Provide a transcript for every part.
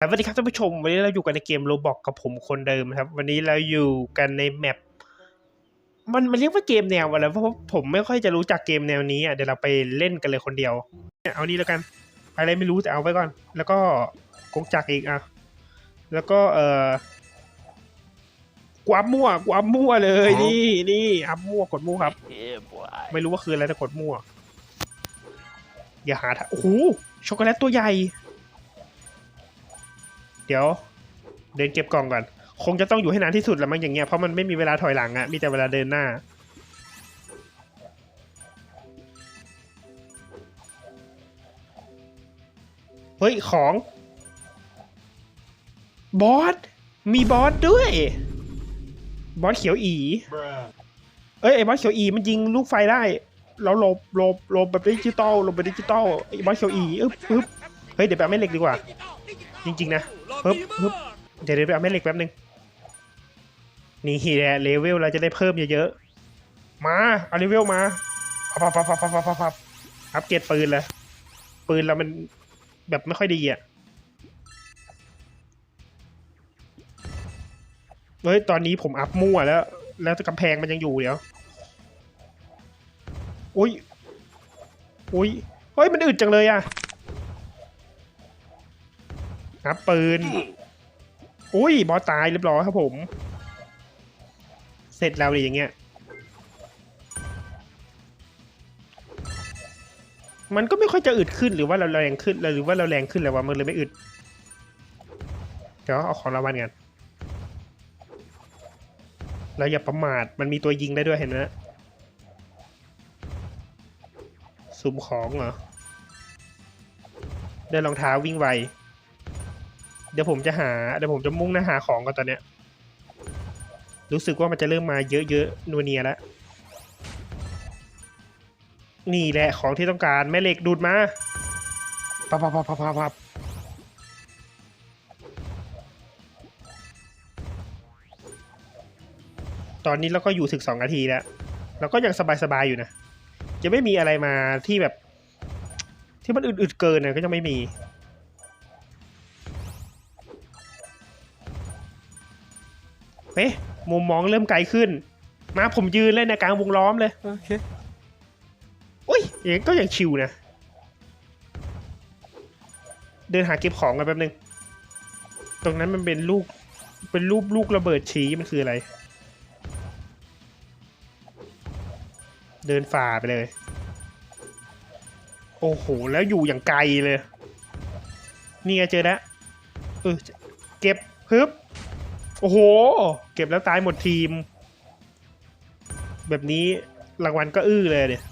สวัสดีครับท่านผู้ชม วันนี้เราอยู่กันในเกมโรบอกกับผมคนเดิมครับ วันนี้เราอยู่กันในแมปมันมันเรียกว่าเกมแนวอะไรเพราะผมไม่ค่อยจะรู้จักเกมแนวนี้อะเดี๋ยวเราไปเล่นกันเลยคนเดียวเนี่ยเอานี้แล้วกัน อะไรไม่รู้แต่เอาไว้ก่อน แล้วก็กงจักรอีกอะแล้วก็เออกวอัพมั่วกวอัพมั่วเลยอ๋อนี่นี่อัพมั่วกดมั่วครับ Yeah, boy. ไม่รู้ว่าคืออะไรแต่กดมั่ว อย่าหาทางโอ้โหช็อกโกแลตตัวใหญ่ เดี๋ยว เดินเก็บกล่องก่อน คงจะต้องอยู่ให้นานที่สุดแหละมั้งอย่างเงี้ย เพราะมันไม่มีเวลาถอยหลังอะมีแต่เวลาเดินหน้า เฮ้ย ของ บอส มีบอสด้วย บอสเขียวอีเอ้ยไอ้บอสเขียวอีมันยิงลูกไฟได้ เราหลบหลบหลบแบบดิจิตอลหลบแบบดิจิตอลไอ้บอสเขียวอีอึ๊บอึ๊บเฮ้ยเดี๋ยวไปเอาแม่เล็กดีกว่า จริง ๆ นะ ปึ๊บปึ๊บเดี๋ยวเดี๋ยวไปเอาแม่เหล็กแป๊บนึงนี่แหละเลเวลเราจะได้เพิ่มเยอะๆ มาเอาเลเวลมาพับพับพับพับพับพับพับอัปเกรดปืนเลยปืนเรามันแบบไม่ค่อยดีอะเฮ้ยตอนนี้ผมอัพมั่วแล้ว แล้วกำแพงมันยังอยู่เดี๋ยวอุ้ยอุ้ยเฮ้ยมันอึดจังเลยอะ อัพปืน อุ้ยบอสตายเรียบร้อยครับผม เสร็จแล้วเลยอย่างเงี้ย มันก็ไม่ค่อยจะอึดขึ้นหรือว่าเราแรงขึ้นหรือว่าเราแรงขึ้นแล้วว่ามันเลยไม่อึด เดี๋ยวเอาของรางวัลกันแล้วอย่าประมาท มันมีตัวยิงได้ด้วยเห็นไหมสุ่มของเหรอ ได้รองเท้าวิ่งไว เดี๋ยวผมจะหาเดี๋ยวผมจะมุ่งหน้าหาของก่อนตอนเนี้ยรู้สึกว่ามันจะเริ่มมาเยอะๆนัวเนียแล้วนี่แหละของที่ต้องการแม่เหล็กดูดมาปับปับปับปับปับปับตอนนี้เราก็อยู่ถึงสองนาทีแล้วเราก็ยังสบายๆอยู่นะจะไม่มีอะไรมาที่แบบ ที่มันอึดๆเกินนะก็จะไม่มี เฮ้ยมุมมองเริ่มไกลขึ้น มาผมยืนเลยในะกลางวงล้อมเลยโอเคอุ้ยอย่างนี้ก็ยังชิวนะ เดินหาเก็บของกันแป๊บนึง ตรงนั้นมันเป็นลูก เป็นรูปลูกระเบิดชี้มันคืออะไร เดินฝ่าไปเลย โอ้โห แล้วอยู่อย่างไกลเลย นี่ไงเจอแล้วเออเก็บฮึบ โอ้โห เก็บแล้วตายหมดทีม แบบนี้รางวัลก็อื้อเลยเนี่ย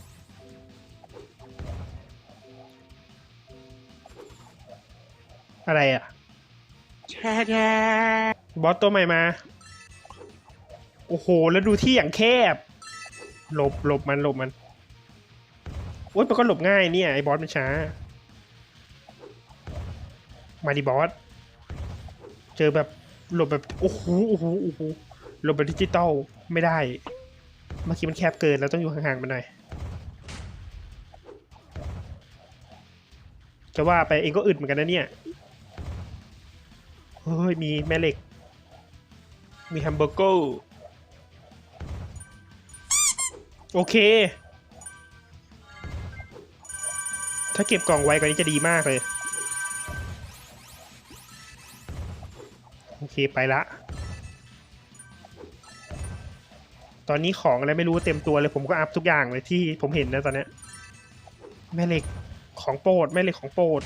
อะไรอะบอสตัวใหม่มา โอ้โห แล้วดูที่อย่างแคบ หลบหลบมันหลบมัน โอ๊ยมันก็หลบง่ายเนี่ย ไอ้บอสมันช้า มาดิบอส เจอแบบ หลบแบบโอ้โหโอ้โหโอ้โหหลบแบบดิจิตอลไม่ได้ เมื่อกี้มันแคบเกินแล้วต้องอยู่ห่างๆมันหน่อยจะว่าไปเองก็อึดเหมือนกันนะเนี่ยเฮ้ยมีแม่เหล็ก มีแฮมเบอร์เกอร์โอเค ถ้าเก็บกล่องไว้กว่านี้จะดีมากเลย โอเคไปละ ตอนนี้ของอะไรไม่รู้เต็มตัวเลยผมก็อัพทุกอย่างเลยที่ผมเห็นนะตอนนี้แม่เหล็กของโปรดแม่เหล็กของโปรด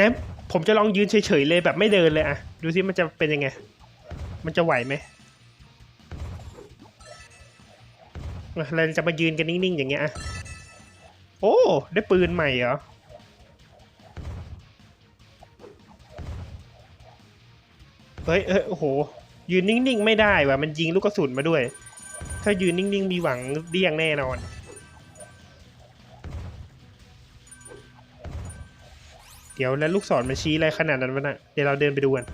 นะผมจะลองยืนเฉยๆเลยแบบไม่เดินเลยอะดูสิมันจะเป็นยังไง มันจะไหวไหมเราจะมายืนกันนิ่งๆอย่างเงี้ยอะโอ้ ได้ปืนใหม่เหรอ เฮ้ยเฮ้ยโอ้โห ยืนนิ่งๆ ไม่ได้ว่ะ มันยิงลูกกระสุนมาด้วย ถ้ายืนนิ่งๆ มีหวังเดี้ยงแน่นอน เดี๋ยวแล้วลูกศรมันชี้อะไรขนาดนั้นวะน่ะเดี๋ยวเราเดินไปดูกัน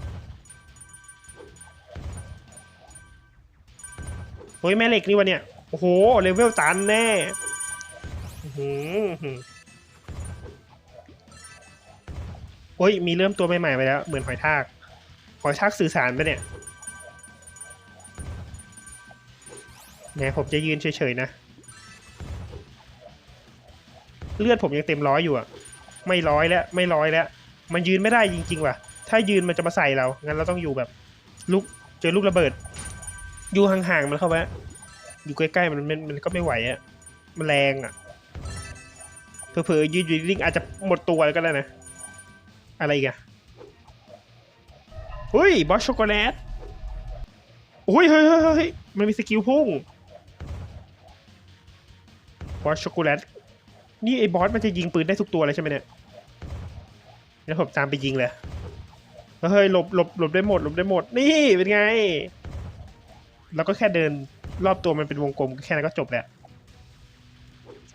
เฮ้ยแม่เหล็กนี่วะเนี่ย โอ้โห เลเวลตันแน่โอ้โหหืมโอ้ยมีเริ่มตัวใหม่ๆไปแล้ว เหมือนหอยทาก หอยทากสื่อสารไปเนี่ยเนี่ยผมจะยืนเฉยๆนะ เลือดผมยังเต็มร้อยอยู่อะไม่ร้อยแล้ว ไม่ร้อยแล้ว มันยืนไม่ได้จริง ๆ ว่ะ ถ้ายืนมันจะมาใส่เรา งั้นเราต้องอยู่แบบลูกเจอลูกระเบิด อยู่ห่างๆมันเข้าไว้อยู่ใกล้ๆมันมันมันก็ไม่ไหวอะมันแรงอะเผลอๆยืนอยู่นิ่งอาจจะหมดตัวก็ได้นะ อะไรกัน เฮ้ยบอสช็อกโกแลตโอ้ยเฮ้ยเฮ้ยเฮ้ยมันมีสกิลพุ่งบอสช็อกโกแลตนี่ไอ้บอสมันจะยิงปืนได้ทุกตัวเลยใช่ไหมเนี่ยแล้วผมตามไปยิงเลยเฮ้ยหลบหลบหลบได้หมดหลบได้หมด นี่เป็นไงแล้วก็แค่เดินรอบตัวมันเป็นวงกลมแค่นั้นก็จบแหล้ว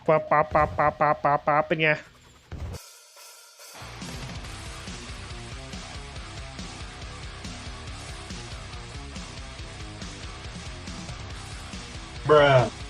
ป๊าป๊าป๊าป๊าป๊าป๊าป๊าเป็นไง Bruh.